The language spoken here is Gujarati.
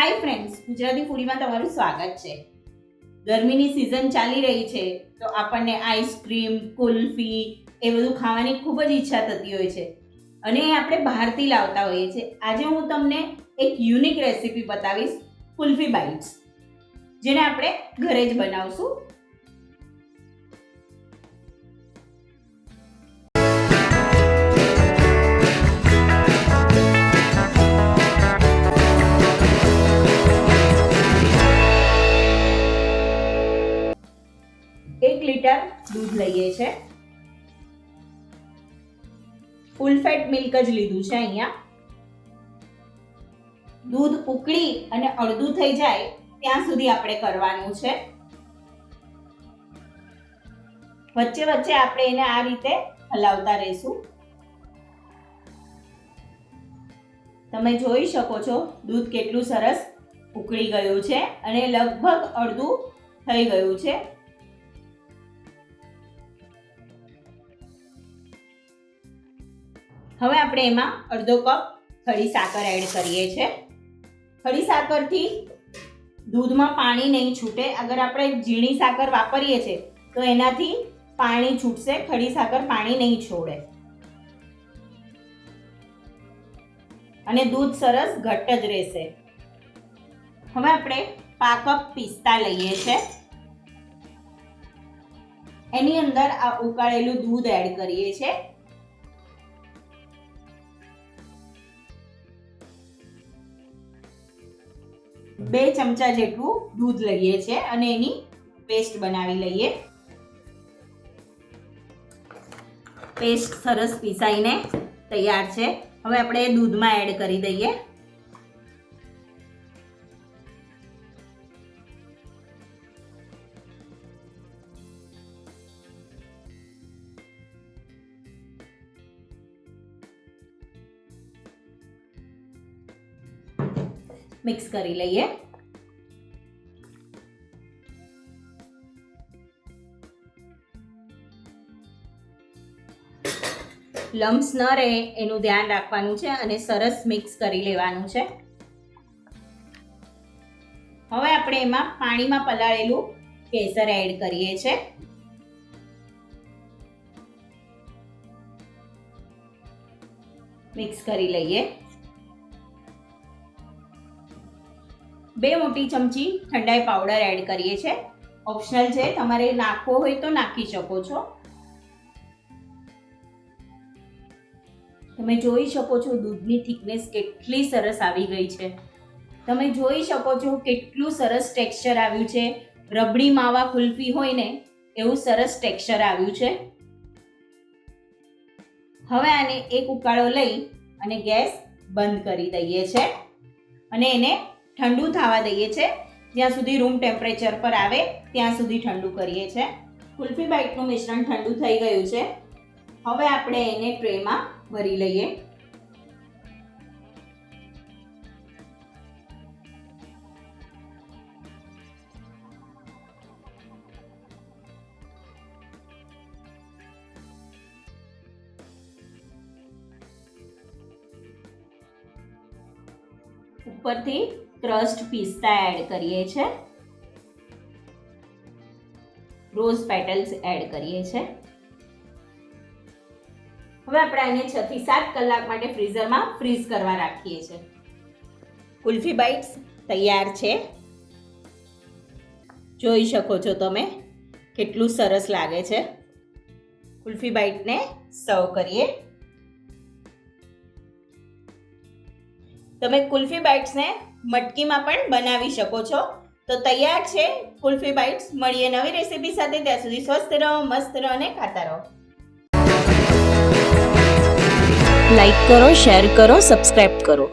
હાય ફ્રેન્ડ્સ ગુજરાતી ફૂડીમાં તમારું સ્વાગત છે. ગરમીની સિઝન ચાલી રહી છે, તો આપણને આઈસ્ક્રીમ કુલ્ફી એ બધું ખાવાની ખૂબ જ ઈચ્છા થતી હોય છે. અને એ આપણે બહારથી લાવતા હોઈએ છીએ. આજે હું તમને એક યુનિક રેસીપી બતાવીશ, કુલ્ફી બાઇટ્સ જેને આપણે ઘરે જ બનાવશું. એક લીટર દૂધ લઈએ છે. ફૂલ ફેટ મિલ્ક જ લીધું છે અહીંયા. દૂધ ઉકળી અને અડધું થઈ જાય ત્યાં સુધી આપણે કરવાનું છે. વચ્ચે વચ્ચે આપણે એને આ રીતે હલાવતા રહીશું. તમે જોઈ શકો છો દૂધ કેટલું સરસ ઉકળી ગયું છે અને લગભગ અડધું થઈ ગયું છે. હવે આપણે એમાં અડધો કપ ખડી સાકર એડ કરીએ છીએ ખડી સાકરથી દૂધમાં પાણી નહીં છૂટે. અગર આપણે ઝીણી સાકર વાપરીએ છીએ તો એનાથી પાણી છૂટશે, ખડી સાકર પાણી નહીં છોડે. અને દૂધ સરસ ઘટ્ટ જ રહેશે. હવે આપણે પા કપ પિસ્તા લઈએ છે. એની અંદર આ ઉકાળેલું દૂધ એડ કરીએ છીએ બે ચમચા જેટલું દૂધ લઈએ છીએ અને એની પેસ્ટ બનાવી લઈએ. પેસ્ટ સરસ પીસાઈને તૈયાર છે. હવે આપણે દૂધમાં એડ કરી દઈએ. મિક્સ કરી લઈએ. લમ્સ ન રહે એનું ધ્યાન રાખવાનું છે અને સરસ મિક્સ કરી લેવાનું છે. હવે આપણે એમાં પાણીમાં પલાળેલું કેસર એડ કરીએ છે. મિક્સ કરી લઈએ. બે મોટી ચમચી ઠંડાઈ પાવડર એડ કરીએ છે. ઓપ્શનલ છે, તમારે નાખવો હોય તો નાખી શકો છો. તમે જોઈ શકો છો દૂધની થિકનેસ કેટલી સરસ આવી ગઈ છે. તમે જોઈ શકો છો કેટલું સરસ ટેક્સચર આવ્યું છે. રબડી માવા કુલ્ફી હોય ને, એવું સરસ ટેક્સચર આવ્યું છે. હવે આને એક ઉકાળો લઈ અને ગેસ બંધ કરી દઈએ છે. અને એને ઠંડુ થવા દઈએ છે. જ્યાં સુધી રૂમ ટેમ્પરેચર પર આવે, ત્યાં સુધી ઠંડુ કરીએ છે. કુલ્ફી બાઇટનું મિશ્રણ ઠંડુ થઈ ગયું છે. હવે આપણે એને ટ્રેમાં ભરી લઈએ. ઉપરથી ક્રસ્ટ પિસ્તા એડ કરીએ છે. રોઝ પેટલ્સ એડ કરીએ છે. હવે આપણે આને છ થી સાત કલાક માટે ફ્રીઝરમાં ફ્રીઝ કરવા રાખીએ છીએ કુલ્ફી બાઇટ્સ તૈયાર છે. જોઈ શકો છો તમે કેટલું સરસ લાગે છે. કુલ્ફી બાઇટને સર્વ કરીએ. તમે કુલ્ફી બાઇટ્સને મટકીમાં પણ બનાવી શકો છો. તો તૈયાર છે, કુલ્ફી બાઇટ્સ મળીએ નવી રેસીપી સાથે. ત્યાં સુધી સ્વસ્થ રહો, મસ્ત રહો અને ખાતા રહો. લાઈક કરો શેર કરો સબસ્ક્રાઇબ કરો.